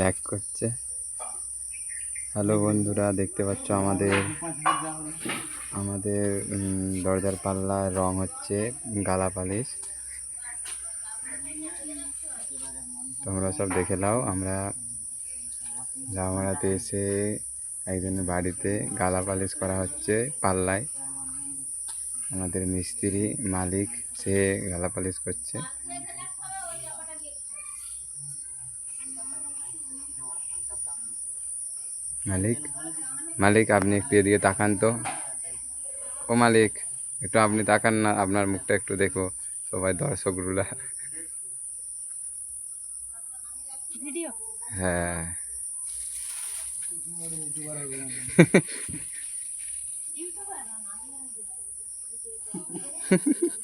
Lack করছে। Hello বন্ধুরা, দেখতে পাচ্ছ আমাদের আমাদের দরজার পাল্লার রং হচ্ছে গালা পালিশ। তোমরা সব দেখে নাও, আমরা জামারাতে এসে একজনের বাড়িতে গালা পালিশ করা হচ্ছে পাল্লায়। আমাদের মিস্ত্রি মালিক, সে গালা পালিশ করছে। মালিক। মালিক আপনি একটু এদিকে তাকান তো। ও মালিক একটু আপনি তাকান না আপনার মুখটা একটু দেখো সবাই দর্শকগুলা হ্যাঁ। ইউটিউবার